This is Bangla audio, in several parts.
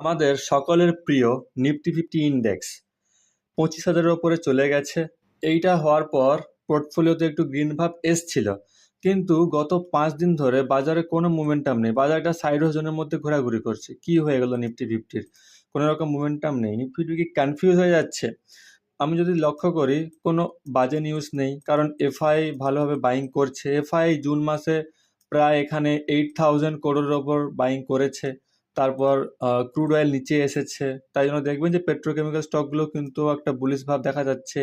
আমাদের সকলের প্রিয় নিফটি ফিফটি ইন্ডেক্স পঁচিশ হাজারের ওপরে চলে গেছে। এইটা হওয়ার পর পোর্টফোলিওতে একটু গ্রিন ভাব এসছিল। কিন্তু গত পাঁচ দিন ধরে বাজারে কোনো মোমেন্টাম নেই। বাজারটা সাইড জোনের মধ্যে ঘোরাঘুরি করছে। কি হয়ে গেল নিফটি ফিফটির? কোনো রকম মোমেন্টাম নেই। নিফটি ফিফটি কি কনফিউজ হয়ে যাচ্ছে? আমি যদি লক্ষ্য করি, কোনো বাজে নিউজ নেই। কারণ এফআই ভালোভাবে বাইং করছে। এফআই জুন মাসে প্রায় এখানে এইট থাউজেন্ড করোড়ের ওপর বাইং করেছে। তারপর ক্রুড অয়েল নিচে এসেছে। তাই জন্য দেখবেন যে পেট্রোকেমিক্যাল স্টকগুলো কিন্তু একটা বুলিশ ভাব দেখা যাচ্ছে।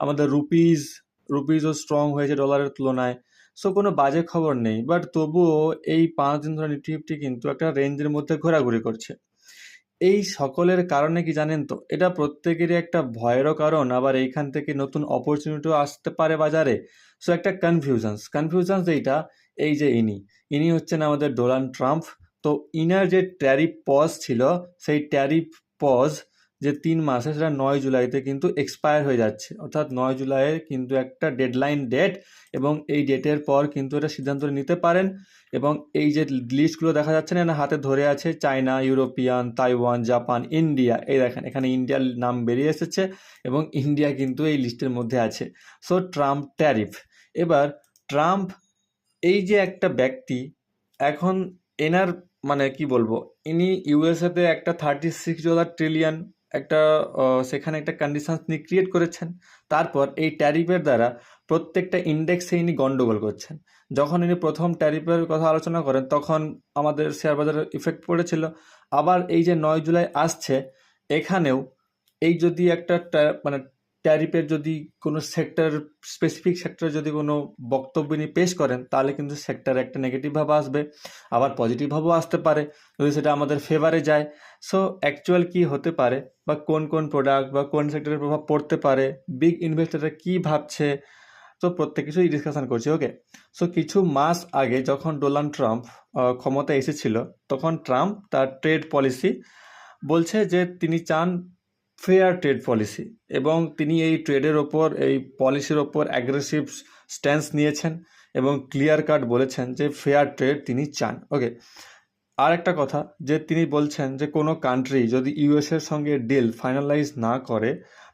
আমাদের রুপিজ রুপিজও স্ট্রং হয়েছে ডলারের তুলনায়। সো কোনো বাজে খবর নেই। বাট তবুও এই পাঁচ দিন ধরে নিফটি ফিফটি কিন্তু একটা রেঞ্জের মধ্যে ঘোরাঘুরি করছে। এই সকলের কারণে কি জানেন তো? এটা প্রত্যেকেরই একটা ভয়েরও কারণ। আবার এইখান থেকে নতুন অপরচুনিটিও আসতে পারে বাজারে। সো একটা কনফিউশনস কনফিউশনস এইটা, এই যে ইনি। ইনি হচ্ছেন আমাদের ডোনাল্ড ট্রাম্প। তো ইনার যে ট্যারিফ পজ ছিল, সেই ট্যারিফ পজ যে তিন মাসে সেটা নয় জুলাইতে কিন্তু এক্সপায়ার হয়ে যাচ্ছে। অর্থাৎ নয় জুলাইয়ের কিন্তু একটা ডেডলাইন ডেট এবং এই ডেটের পর কিন্তু এটা সিদ্ধান্ত নিতে পারেন এবং এই যে লিস্টগুলো দেখা যাচ্ছে না হাতে ধরে আছে China European Taiwan Japan India এই দেখেন, এখানে ইন্ডিয়ার নাম বেরিয়ে এসেছে এবং ইন্ডিয়া কিন্তু এই লিস্টের মধ্যে আছে। সো ট্রাম্প ট্যারিফ এবার ট্রাম্প এই যে একটা ব্যক্তি, এখন এনার মানে কি বলব? ইনি ইউএসএতে একটা থার্টি সিক্স ডলার ট্রিলিয়ন একটা সেখানে একটা কন্ডিশনস তিনি ক্রিয়েট করেছেন। তারপর এই ট্যারিফের দ্বারা প্রত্যেকটা ইন্ডেক্সে ইনি গন্ডগোল করছেন। যখন ইনি প্রথম ট্যারিফের কথা আলোচনা করেন, তখন আমাদের শেয়ার বাজারের ইফেক্ট পড়েছিল। আবার এই যে নয় জুলাই আসছে, এখানেও এই যদি একটা মানে ট্যারিফের যদি কোনো সেক্টর স্পেসিফিক সেক্টরে যদি কোনো বক্তব্য নিয়ে পেশ করেন, তাহলে কিন্তু সেক্টরে একটা নেগেটিভ ভাব আসবে, আবার পজিটিভ ভাবও আসতে পারে, যদি সেটা আমাদের ফেভারে যায়। সো অ্যাকচুয়াল কি হতে পারে, বা কোন কোন প্রোডাক্ট বা কোন সেক্টরের প্রভাব পড়তে পারে বিগ ইনভেস্টাররা কী ভাবছে, তো প্রত্যেক কিছুই ডিসকাশন করছি ওকে সো কিছু মাস আগে যখন ডোনাল্ড ট্রাম্প ক্ষমতায় এসেছিল, তখন ট্রাম্প তার ট্রেড পলিসি বলছে যে তিনি চান ফেয়ার ট্রেড পলিসি এবং তিনি এই ট্রেডের ওপর, এই পলিসির ওপর অ্যাগ্রেসিভ স্ট্যান্স নিয়েছেন এবং ক্লিয়ার কাট বলেছেন যে ফেয়ার ট্রেড তিনি চান। ওকে আর একটা কথা, যে তিনি বলছেন যে কোনো কান্ট্রি যদি ইউএসের সঙ্গে ডিল ফাইনালাইজ না করে,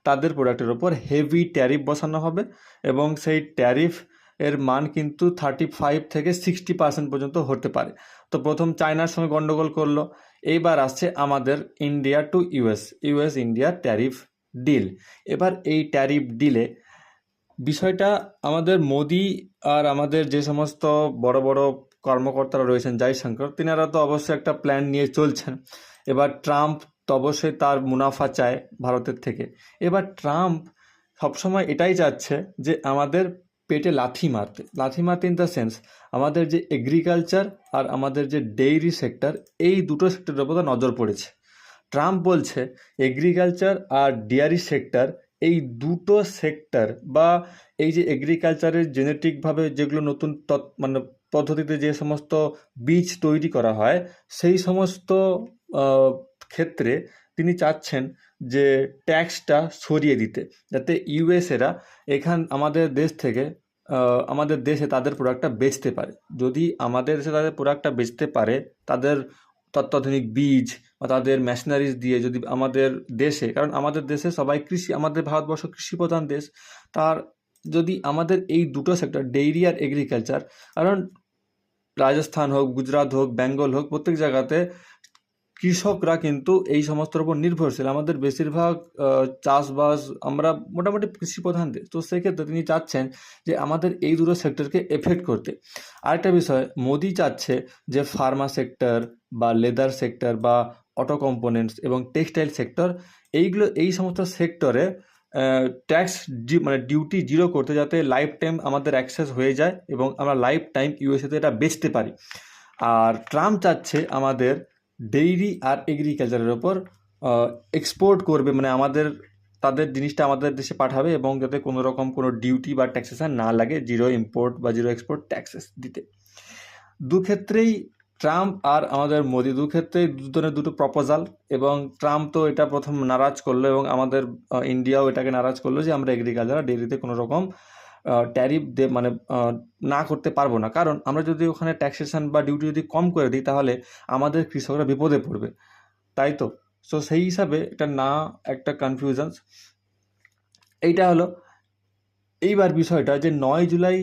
তাদের প্রোডাক্টের ওপর হেভি ট্যারিফ বসানো হবে এবং সেই ট্যারিফ এর মান কিন্তু থার্টি ফাইভ থেকে সিক্সটি পার্সেন্ট পর্যন্ত হতে পারে। তো প্রথম চায়নার সঙ্গে গণ্ডগোল করল এইবার আসছে আমাদের India to US US India tariff deal এবার এই ট্যারিফ ডিলে বিষয়টা আমাদের মোদি আর আমাদের যে সমস্ত বড় বড় কর্মকর্তারা রয়েছেন, জয়শঙ্কর, তিনারা তো অবশ্যই একটা প্ল্যান নিয়ে চলছেন। এবার ট্রাম্প তো অবশ্যই তার মুনাফা চায় ভারতের থেকে। এবার ট্রাম্প সবসময় এটাই চাচ্ছে যে আমাদের পেটে লাথি মারতে। লাথি মারতে ইন দ্য সেন্স আমাদের যে এগ্রিকালচার আর আমাদের যে ডেইরি সেক্টর এই দুটো সেক্টরের উপর নজর পড়েছে। ট্রাম্প বলছে এগ্রিকালচার আর ডেয়ারি সেক্টর এই দুটো সেক্টর বা এই যে এগ্রিকালচারের জেনেটিকভাবে যেগুলো নতুন মানে পদ্ধতিতে যে সমস্ত বীজ তৈরি করা হয়, সেই সমস্ত ক্ষেত্রে তিনি চাচ্ছেন যে ট্যাক্সটা সরিয়ে দিতে, যাতে ইউএসএরা এখান, আমাদের দেশ থেকে আমাদের দেশে তাদের প্রোডাক্টটা বেচতে পারে। যদি আমাদের দেশে তাদের প্রোডাক্টটা বেচতে পারে, তাদের অত্যাধুনিক বীজ বা তাদের মেশিনারিজ দিয়ে যদি আমাদের দেশে, কারণ আমাদের দেশে সবাই কৃষি, আমাদের ভারতবর্ষ কৃষি প্রধান দেশ, তার যদি আমাদের এই দুটো সেক্টর ডেইরি আর এগ্রিকালচার কারণ রাজস্থান হোক, গুজরাট হোক, বেঙ্গল হোক, প্রত্যেক জায়গাতে কৃষকরা কিন্তু এই সমস্তর উপর নির্ভরশীল। আমাদের বেশিরভাগ চাষবাস আমরা মোটামুটি কৃষি প্রধান দেশ তো সেক্ষেত্রে তিনি চাচ্ছেন যে আমাদের এই দুটো সেক্টরকে এফেক্ট করতে। আরেকটা বিষয়, মোদি চাচ্ছে যে ফার্মা সেক্টর বা লেদার সেক্টর বা অটো কম্পোনেন্টস এবং টেক্সটাইল সেক্টর এইগুলো, এই সমস্ত সেক্টরে ট্যাক্স মানে ডিউটি জিরো করতে যাতে লাইফ টাইম আমাদের অ্যাক্সেস হয়ে যায় এবং আমরা লাইফ টাইম ইউএসএতে এটা বেচতে পারি। আর ট্রাম্প চাচ্ছে আমাদের ডেইরি আর এগ্রিকালচারের ওপর এক্সপোর্ট করবে মানে আমাদের, তাদের জিনিসটা আমাদের দেশে পাঠাবে এবং যাতে কোনো রকম কোনো ডিউটি বা ট্যাক্সেশন না লাগে জিরো ইম্পোর্ট বা জিরো এক্সপোর্ট ট্যাক্সেস দিতে। দু ক্ষেত্রেই ট্রাম্প আর আমাদের মোদি, দু ক্ষেত্রেই দুজনের দুটো প্রপোজাল এবং ট্রাম্প তো এটা প্রথম নারাজ করল এবং আমাদের ইন্ডিয়াও এটাকে নারাজ করল যে আমরা এগ্রিকালচার ডেইরিতে কোনো রকম ট্যারিফ দে মানে না করতে পারব না। কারণ আমরা যদি ওখানে ট্যাক্সেশন বা ডিউটি যদি কম করে দিই, তাহলে আমাদের কৃষকরা বিপদে পড়বে। তাই তো? সো সেই হিসাবে এটা না একটা কনফিউশন এইটা হলো, এইবার বিষয়টা যে নয় জুলাই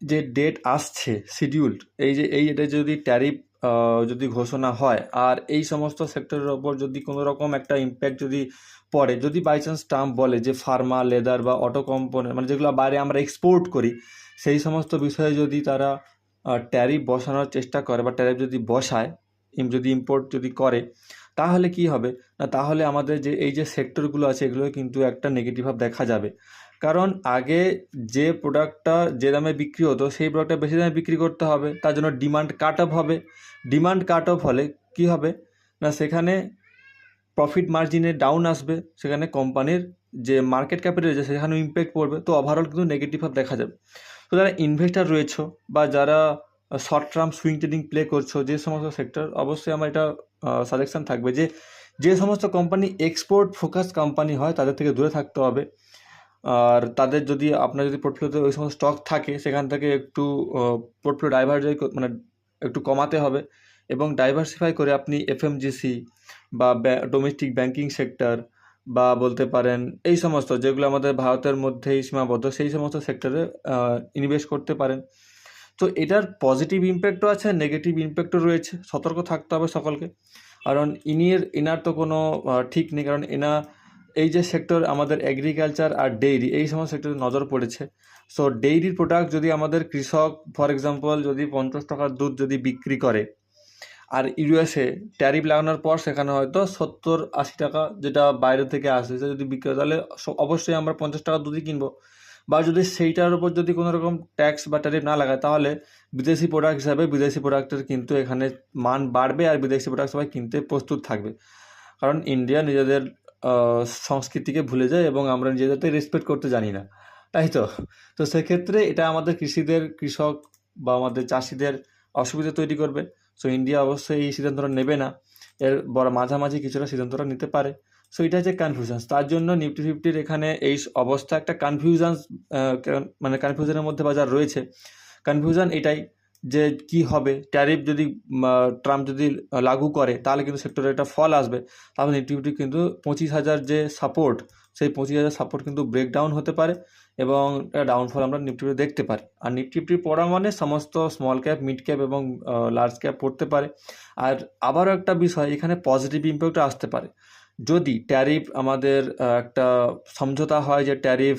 যে ডেট আসছে শিডিউলড এই যে, এই এটা যদি ট্যারিফ যদি ঘোষণা হয়। আর এই সমস্ত সেক্টরের ওপর যদি কোনো রকম একটা ইম্প্যাক্ট যদি পড়ে, যদি বাই চান্স ট্রাম্প বলে যে ফার্মা লেদার বা অটো কম্পোনেন্ট মানে যেগুলো বাইরে আমরা এক্সপোর্ট করি, সেই সমস্ত বিষয়ে যদি তারা ট্যারিফ বসানোর চেষ্টা করে বা ট্যারিফ যদি বসায় যদি ইম্পোর্ট যদি করে, তাহলে কি হবে? না, তাহলে আমাদের যে, এই যে সেক্টরগুলো আছে এগুলো কিন্তু একটা নেগেটিভ ভাব দেখা যাবে। কারণ আগে যে প্রোডাক্টটা যে দামে বিক্রি হতো, সেই প্রোডাক্টটা বেশি দামে বিক্রি করতে হবে। তার জন্য ডিমান্ড কাট অফ হবে। ডিমান্ড কাট অফ হলে কি হবে? না, সেখানে প্রফিট মার্জিনে ডাউন আসবে। সেখানে কোম্পানির যে মার্কেট ক্যাপিটাল রয়েছে, সেখানেও ইম্প্যাক্ট পড়বে। তো ওভারঅল কিন্তু নেগেটিভ ভাব দেখা যাবে। তো যারা ইনভেস্টার রয়েছে বা যারা short term swing trading play করছ, যে সমস্ত সেক্টর অবশ্যই আমার এটা সাজেশন থাকবে যে যে সমস্ত কোম্পানি এক্সপোর্ট ফোকাস কোম্পানি হয়, তাদের থেকে দূরে থাকতে হবে। আর তাদের যদি, আপনার যদি পোর্টফোলিওতে ওই সমস্ত স্টক থাকে, সেখান থেকে একটু পোর্টফোলিও ডাইভার্সাই মানে একটু কমাতে হবে এবং ডাইভার্সিফাই করে আপনি এফএমজিসি বা ডোমেস্টিক ব্যাংকিং সেক্টর বা বলতে পারেন এই সমস্ত যেগুলো আমাদের ভারতের মধ্যেই সীমাবদ্ধ, সেই সমস্ত সেক্টরে ইনভেস্ট করতে পারেন। তো এটার পজিটিভ ইম্প্যাক্টও আছে নেগেটিভ ইম্প্যাক্টও রয়েছে। সতর্ক থাকতে হবে সকলকে। কারণ ইনির এনার তো কোনো ঠিক নেই। কারণ এনা এই যে সেক্টর আমাদের এগ্রিকালচার আর ডেইরি এই সমস্ত সেক্টরে নজর পড়েছে। সো ডেইরির প্রোডাক্ট যদি আমাদের কৃষক ফর এক্সাম্পল যদি পঞ্চাশ টাকার দুধ যদি বিক্রি করে, আর ইউএসএ ট্যারিফ লাগানোর পর সেখানে হয়তো সত্তর, আশি টাকা যেটা বাইরে থেকে আসে, সেটা যদি বিক্রি তাহলে অবশ্যই আমরা পঞ্চাশ টাকার দুধই কিনবো। বা যদি সেইটার উপর যদি কোনো রকম ট্যাক্স বা ট্যারিফ না লাগায়, তাহলে বিদেশি প্রোডাক্ট হিসাবে বিদেশি প্রোডাক্টের কিন্তু এখানে মান বাড়বে, আর বিদেশি প্রোডাক্ট সবাই কিনতে প্রস্তুত থাকবে। কারণ ইন্ডিয়া নিজেদের সংস্কৃতিকে ভুলে যায় এবং আমরা নিজেদেরকে রেসপেক্ট করতে জানি না। তাই তো? তো সেক্ষেত্রে এটা আমাদের কৃষিদের, কৃষক বা আমাদের চাষিদের অসুবিধা তৈরি করবে। সো ইন্ডিয়া অবশ্যই এই সিদ্ধান্তটা নেবে না। এর বড় মাঝামাঝি কিছুটা সিদ্ধান্তটা নিতে পারে। সো এটা হচ্ছে কনফিউশন তার জন্য নিফটি ফিফটির এখানে এই অবস্থা একটা কনফিউশন মানে কনফিউশনের মধ্যে বাজার রয়েছে। কনফিউশন এটাই। যে কি হবে ট্যারিফ যদি ট্রাম্প যদি লাগু করে, তাহলে কিন্তু সেক্টরে একটা ফল আসবে। তাহলে নিফটি কিন্তু পঁচিশ হাজার যে সাপোর্ট সেই পঁচিশ হাজার সাপোর্ট কিন্তু ব্রেকডাউন হতে পারে এবং ডাউনফল আমরা নিফটি ফিফটি দেখতে পারি। আর নিফটি ফিফটি পড়া মানে সমস্ত স্মল ক্যাপ মিড ক্যাপ এবং লার্জ ক্যাপ পড়তে পারে। আর আবারও একটা বিষয়, এখানে পজিটিভ ইম্প্যাক্ট আসতে পারে। যদি ট্যারিফ আমাদের একটা সমঝোতা হয় যে ট্যারিফ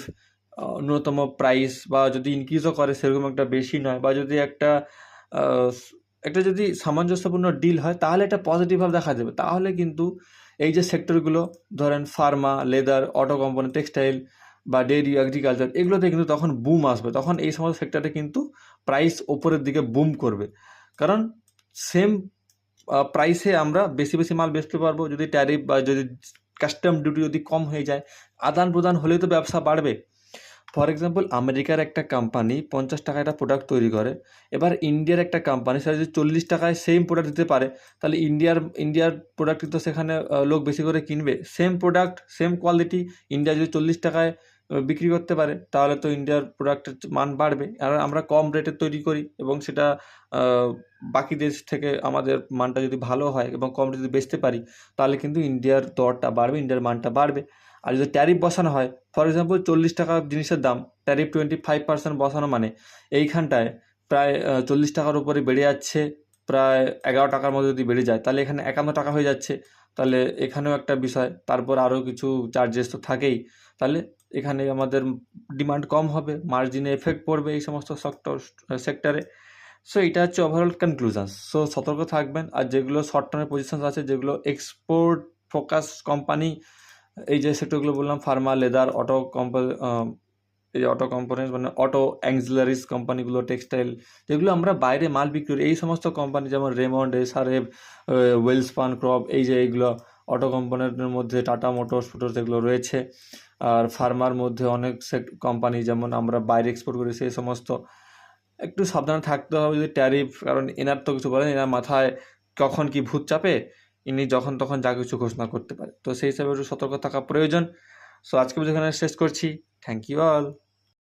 ন্যূনতম প্রাইস বা যদি ইনক্রিজও করে, সেরকম একটা বেশি নয়। বা যদি একটা একটা যদি সামঞ্জস্যপূর্ণ ডিল হয়, তাহলে এটা পজিটিভভাবে দেখা যাবে তাহলে কিন্তু এই যে সেক্টরগুলো ধরেন pharma leather auto company textile বা ডেয়ারি এগ্রিকালচার এগুলোতে কিন্তু তখন বুম আসবে। তখন এই সমস্ত সেক্টরে কিন্তু প্রাইস ওপরের দিকে বুম করবে। কারণ সেম প্রাইসে আমরা বেশি বেশি মাল বেচতে পারব। যদি ট্যারিফ বা যদি কাস্টম ডিউটি যদি কম হয়ে যায় আদান প্রদান হলে তো ব্যবসা বাড়বে। ফর এক্সাম্পল আমেরিকার একটা কোম্পানি পঞ্চাশ টাকা একটা প্রোডাক্ট তৈরি করে। এবার ইন্ডিয়ার একটা কোম্পানি সেটা যদি চল্লিশ টাকায় সেম প্রোডাক্ট দিতে পারে, তাহলে ইন্ডিয়ার ইন্ডিয়ার প্রোডাক্ট তো সেখানে লোক বেশি করে কিনবে। Same product same quality India যদি চল্লিশ টাকায় বিক্রি করতে পারে, তাহলে তো ইন্ডিয়ার প্রোডাক্টের মান বাড়বে। আর আমরা কম রেটে তৈরি করি এবং সেটা বাকি দেশ থেকে আমাদের মানটা যদি ভালো হয় এবং কম রেটে যদি বেচতে পারি, তাহলে কিন্তু ইন্ডিয়ার দরটা বাড়বে ইন্ডিয়ার মানটা বাড়বে। আর যদি ট্যারিফ বসানো হয় ফর এক্সাম্পল চল্লিশ টাকা জিনিসের দাম ট্যারিফ টোয়েন্টি ফাইভ পার্সেন্ট বসানো মানে এইখানটায় প্রায় চল্লিশ টাকার উপরে বেড়ে যাচ্ছে, প্রায় এগারো টাকার মধ্যে যদি বেড়ে যায়, তাহলে এখানে একান্ন টাকা হয়ে যাচ্ছে। তাহলে এখানেও একটা বিষয়, তারপর আরও কিছু চার্জেস তো থাকেই। তাহলে এখানে আমাদের ডিমান্ড কম হবে মার্জিনে এফেক্ট পড়বে এই সমস্ত সেক্টর সেক্টরে সো এটা হচ্ছে ওভারঅল কনক্লুশন সো সতর্ক থাকবেন। আর যেগুলো শর্ট টার্মের পজিশন আছে, যেগুলো এক্সপোর্ট ফোকাস কোম্পানি এই যে সেক্টরগুলো বললাম ফার্মা লেদার অটো কোম্পানি এই যে অটো কোম্পানি মানে অটো অ্যাংজিলারিস কোম্পানিগুলো টেক্সটাইল যেগুলো আমরা বাইরে মাল বিক্রি করি, এই সমস্ত কোম্পানি যেমন রেমন্ড এসআরএফ ওয়েলসপান ক্রপ এই যে এইগুলো অটো কোম্পানির মধ্যে টাটা মোটরস ফুটোর্স এগুলো রয়েছে। আর ফার্মার মধ্যে অনেক কোম্পানি যেমন আমরা বাইরে এক্সপোর্ট করি, সেই সমস্ত। একটু সাবধানে থাকতে হবে যদি ট্যারিফ কারণ এনার তো কিছু বলেন এনার মাথায় কখন কি ভূত চাপে? ইনি যখন তখন যা কিছু ঘোষণা করতে পারে। তো সেই হিসাবে একটু সতর্ক থাকা প্রয়োজন। সো আজকে এখানে শেষ করছি। Thank you all